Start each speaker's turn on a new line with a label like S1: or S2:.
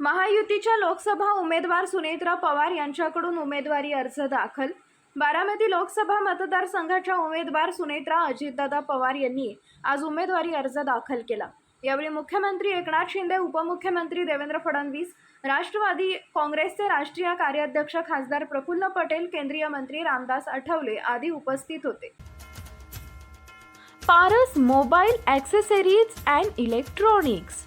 S1: महायुतीच्या लोकसभा उमेदवार सुनेत्रा पवार यांच्याकडून उमेदवारी अर्ज दाखल. बारामती लोकसभा मतदारसंघाच्या उमेदवार सुनेत्रा अजितदादा पवार यांनी आज उमेदवारी अर्ज दाखल केला. यावेळी मुख्यमंत्री एकनाथ शिंदे उपमुख्यमंत्री देवेंद्र फडणवीस राष्ट्रवादी काँग्रेसचे राष्ट्रीय कार्याध्यक्ष खासदार प्रफुल्ल पटेल केंद्रीय मंत्री रामदास आठवले आदी उपस्थित होते. Paras mobile accessories and electronics.